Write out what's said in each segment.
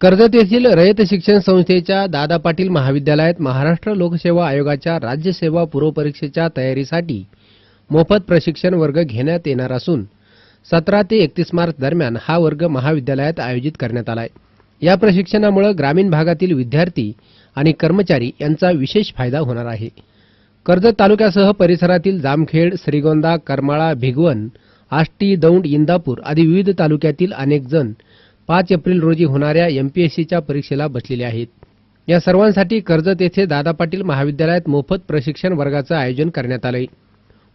कर्जत येथील रयत शिक्षण संस्थेच्या दादा पाटील महाविद्यालयात महाराष्ट्र लोकसेवा आयोगाच्या राज्यसेवा पूर्वपरीक्षेच्या तयारीसाठी मोफत प्रशिक्षण वर्ग घेण्यात येणार असून सतरा ते एकतीस मार्च दरम्यान हा वर्ग महाविद्यालयात आयोजित करण्यात आलाय. या प्रशिक्षणामुळे ग्रामीण भागातील विद्यार्थी आणि कर्मचारी यांचा विशेष फायदा होणार आहे. कर्जत तालुक्यासह परिसरातील जामखेड श्रीगोंदा करमाळा भिगवण आष्टी दौंड इंदापूर आदी विविध तालुक्यातील अनेक जण पाच एप्रिल रोजी होणाऱ्या एमपीएससीच्या परीक्षेला बसलेले आहेत. या सर्वांसाठी कर्जत येथे दादा पाटील महाविद्यालयात मोफत प्रशिक्षण वर्गाचं आयोजन करण्यात आलंय.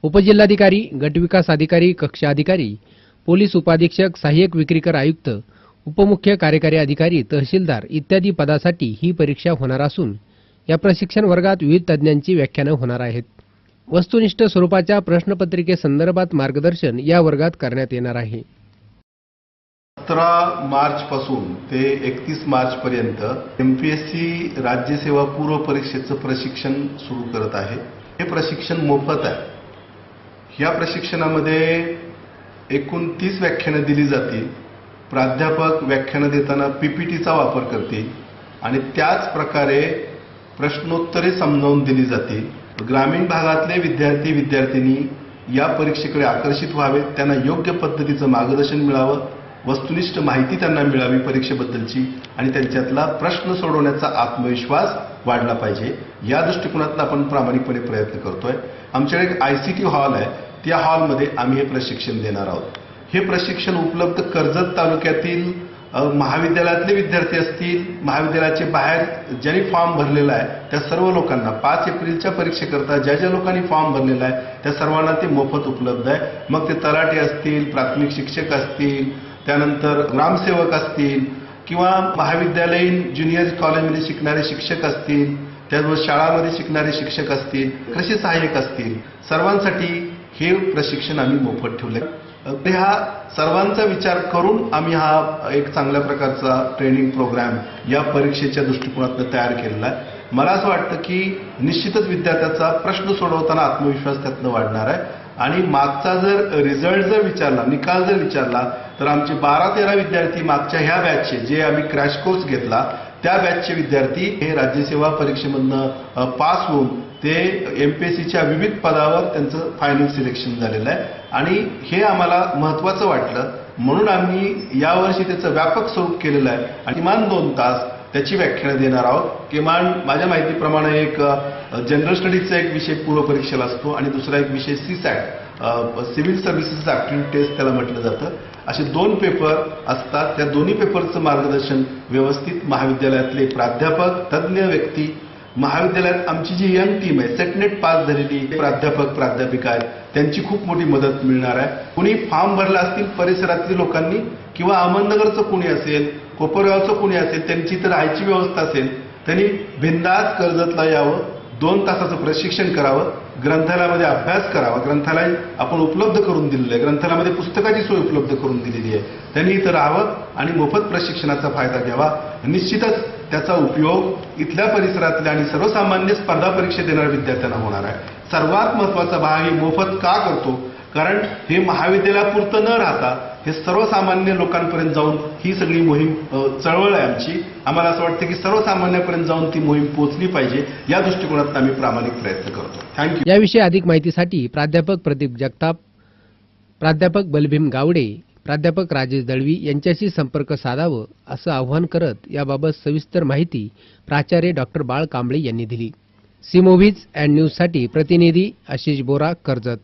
उपजिल्हाधिकारी गटविकास अधिकारी कक्षाधिकारी पोलीस उपाधीक्षक सहाय्यक विक्रीकर आयुक्त उपमुख्य कार्यकारी अधिकारी तहसीलदार इत्यादी पदासाठी ही परीक्षा होणार असून या प्रशिक्षण वर्गात विविध तज्ज्ञांची व्याख्यानं होणार आहेत. वस्तुनिष्ठ स्वरूपाच्या प्रश्नपत्रिकेसंदर्भात मार्गदर्शन या वर्गात करण्यात येणार आहे. सतरा मार्च पासून ते एकतीस मार्च पर्यंत एमपीएससी राज्यसेवा पूर्व परीक्षेचं प्रशिक्षण सुरू करत आहे. हे प्रशिक्षण मोफत आहे. या प्रशिक्षणामध्ये एकूण तीस व्याख्यानं दिली जातील. प्राध्यापक व्याख्यानं देताना पीपीटीचा वापर करतील आणि त्याच प्रकारे प्रश्नोत्तरे समजावून दिली जातील. ग्रामीण भागातले विद्यार्थी विद्यार्थिनी या परीक्षेकडे आकर्षित व्हावेत. त्यांना योग्य पद्धतीचं मार्गदर्शन मिळावं. वस्तुनिष्ठ माहिती त्यांना मिळावी परीक्षेबद्दलची आणि त्यांच्यातला प्रश्न सोडवण्याचा आत्मविश्वास वाढला पाहिजे. या दृष्टिकोनातून आपण प्रामाणिकपणे प्रयत्न करतोय. आमच्याकडे एक आयसीटी हॉल आहे. त्या हॉलमध्ये आम्ही हे प्रशिक्षण देणार आहोत. हे प्रशिक्षण उपलब्ध कर्जत तालुक्यातील महाविद्यालयातले विद्यार्थी असतील महाविद्यालयाचे बाहेर ज्यांनी फॉर्म भरलेला आहे त्या सर्व लोकांना पाच एप्रिलच्या परीक्षेकरता ज्या ज्या लोकांनी फॉर्म भरलेला आहे त्या सर्वांना ते मोफत उपलब्ध आहे. मग ते तलाठी असतील प्राथमिक शिक्षक असतील त्यानंतर ग्रामसेवक असतील किंवा महाविद्यालयीन ज्युनियर कॉलेजमध्ये शिकणारे शिक्षक असतील त्याचबरोबर शाळामध्ये शिकणारे शिक्षक असतील कृषी सहाय्यक असतील सर्वांसाठी हे प्रशिक्षण आम्ही मोफत ठेवले ते हा सर्वांचा विचार करून आम्ही हा एक चांगल्या प्रकारचा ट्रेनिंग प्रोग्राम या परीक्षेच्या दृष्टिकोनातून तयार केलेला आहे. मला असं वाटतं की निश्चितच विद्यार्थ्याचा प्रश्न सोडवताना आत्मविश्वास त्यातनं वाढणार आहे. आणि मागचा जर रिझल्ट जर विचारला निकाल जर विचारला तर आमचे बारा तेरा विद्यार्थी मागच्या ह्या बॅचचे जे आम्ही क्रॅश कोर्स घेतला त्या बॅचचे विद्यार्थी हे राज्यसेवा परीक्षेमधनं पास होऊन ते एमपीएससीच्या विविध पदावर त्यांचं फायनल सिलेक्शन झालेलं आहे. आणि हे आम्हाला महत्वाचं वाटलं. म्हणून आम्ही यावर्षी त्याचं व्यापक स्वरूप केलेलं आहे. आणि किमान दोन तास त्याची व्याख्यानं देणार आहोत. किमान माझ्या माहितीप्रमाणे एक जनरल स्टडीजचा एक विषय पूर्वपरीक्षेला असतो आणि दुसरा एक विषय CSAT civil services aptitude test त्याला म्हटलं जातं. असे दोन पेपर असतात. त्या दोन्ही पेपरचं मार्गदर्शन व्यवस्थित महाविद्यालयातले प्राध्यापक तज्ज्ञ व्यक्ती महाविद्यालयात आमची जी यंग टीम आहे सेटनेट पास झालेली प्राध्यापक प्राध्यापिका आहेत त्यांची खूप मोठी मदत मिळणार आहे. कुणी फॉर्म भरला असतील परिसरातील लोकांनी किंवा अहमदनगरचं कुणी असेल कोपरगावचं कुणी असेल त्यांची तर राहायची व्यवस्था असेल त्यांनी बिंदास कर्जतला यावं दोन तासाचं प्रशिक्षण करावं ग्रंथालयामध्ये अभ्यास करावा. ग्रंथालय आपण उपलब्ध करून दिलेलं आहे. ग्रंथालयामध्ये पुस्तकाची सोय उपलब्ध करून दिलेली आहे. त्यांनी इथं राहावं आणि मोफत प्रशिक्षणाचा फायदा घ्यावा. निश्चितच त्याचा उपयोग इथल्या परिसरातल्या आणि सर्वसामान्य स्पर्धा परीक्षा देणाऱ्या विद्यार्थ्यांना होणार आहे. सर्वात महत्त्वाचा भाग हे मोफत का करतो? कारण हे महाविद्यालयापुरतं न राहता हे सर्वसामान्य लोकांपर्यंत जाऊन ही सगळी मोहीम चळवळ आहे आमची. आम्हाला असं वाटतं की सर्वसामान्यापर्यंत जाऊन ती मोहीम पोहोचली पाहिजे. या दृष्टिकोनातून आम्ही प्रामाणिक प्रयत्न करतो. थँक्यू याविषयी अधिक माहितीसाठी प्राध्यापक प्रदीप जगताप प्राध्यापक बलभीम गावडे प्राध्यापक राजेश दळवी यांच्याशी संपर्क साधावं असं आवाहन करत याबाबत सविस्तर माहिती प्राचार्य डॉक्टर बाळ कांबळे यांनी दिली. सी मूव्हीज अँड न्यूजसाठी प्रतिनिधी आशिष बोरा कर्जत.